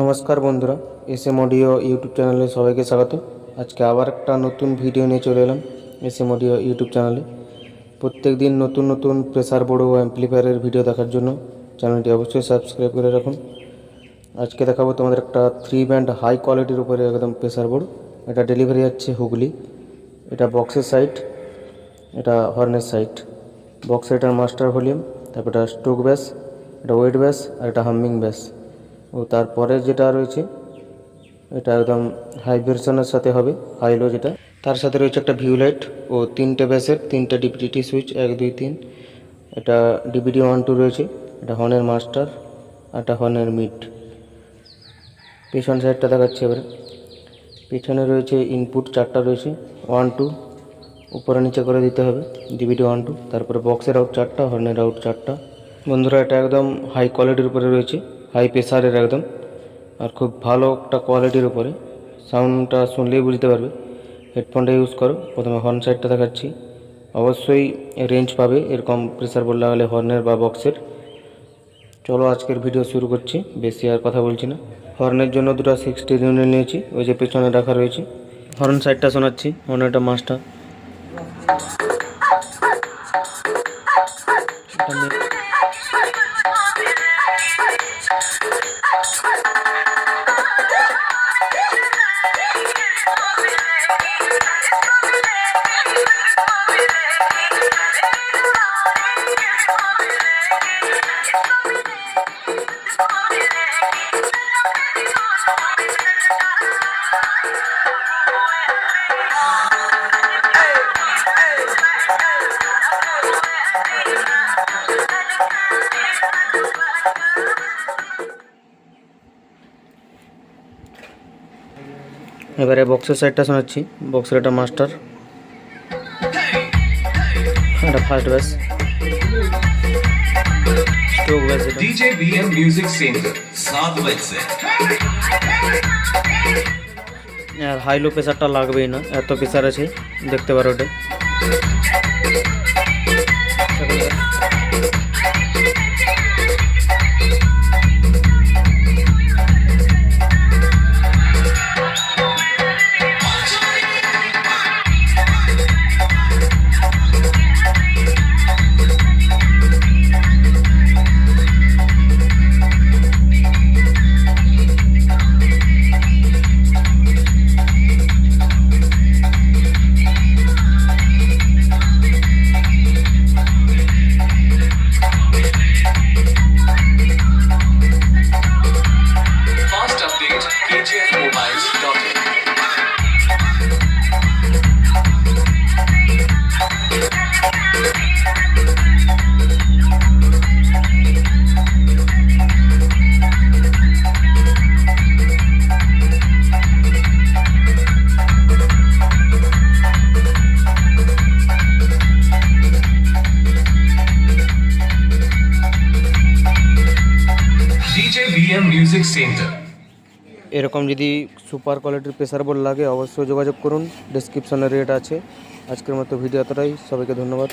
নমস্কার বন্ধুরা S M audio YouTube চ্যানেলে সবাইকে স্বাগত। আজকে আবার একটা নতুন ভিডিও নিয়ে চলে এলাম এস এম অডিও ইউটিউব চ্যানেলে প্রত্যেক দিন নতুন নতুন প্রেসার বোর্ড ও অ্যাম্প্লিফায়ারের ভিডিও দেখার জন্য চ্যানেলটি অবশ্যই সাবস্ক্রাইব করে রাখুন। আজকে দেখাবো তোমাদের একটা থ্রি ব্যান্ড হাই কোয়ালিটির উপরে একদম প্রেসার বোর্ড এটা ডেলিভারি যাচ্ছে হুগলি। এটা বক্সের সাইট এটা হর্নের সাইট বক্সে এটার মাস্টার ভলিউম তারপর এটা স্টোক ব্যাস এটা ওয়েট ব্যাস আর এটা হামিং ব্যাস ও তারপরে যেটা রয়েছে, এটা একদম হাই সাথে হবে হাইলো যেটা। তার সাথে রয়েছে একটা ভিউ লাইট ও তিনটে ব্যাসের, তিনটে ডিপিডিটি সুইচ এক, দুই, তিন। এটা ডিবিডি ওয়ান টু রয়েছে, এটা হর্নের মাস্টার এটা হর্নের মিড পেছন সাইডটা দেখাচ্ছি এবারে। পেছনে রয়েছে ইনপুট চারটা রয়েছে ওয়ান টু উপরে নিচে করে দিতে হবে ডিবিডি ওয়ান টু তারপরে বক্সের আউট চারটা হর্নের আউট চারটা। বন্ধুরা, এটা একদম হাই কোয়ালিটির উপরে রয়েছে। হাই প্রেসারের একদম, আর খুব ভালো একটা কোয়ালিটির উপরে। সাউন্ডটা শুনলেই বুঝতে পারবে। হেডফোনটা ইউজ করো। প্রথমে হর্ন সাইডটা দেখাচ্ছি। অবশ্যই রেঞ্জ পাবে, এরকম প্রেসার বোর্ড লাগালে হর্নের বা বক্সের চলো আজকের ভিডিও শুরু করছি। বেশি আর কথা বলছি না। হর্নের জন্য দুটো সিক্সটি ইউনিট নিয়েছি। ওই যে পেছনে রাখা রয়েছে। হর্ন সাইডটা শোনাচ্ছি। হর্নেরটা মাস্টার এটা মে- এবারে বক্সের সাইডটা শোনাচ্ছি। বক্সের একটা মাস্টার এটা first bass stroke bass DJ BM music সাত আর হাই লো প্রেসারটা লাগবেই না এত প্রেসার আছে দেখতে পারো ওটা ভিএম মিউজিক সেন্টার এরকম যদি সুপার কোয়ালিটির প্রেসার বোর্ড লাগে, অবশ্যই যোগাযোগ করুন। ডিসক্রিপশনে রেট আছে। আজকের মতো ভিডিও এতটাই। সবাইকে ধন্যবাদ।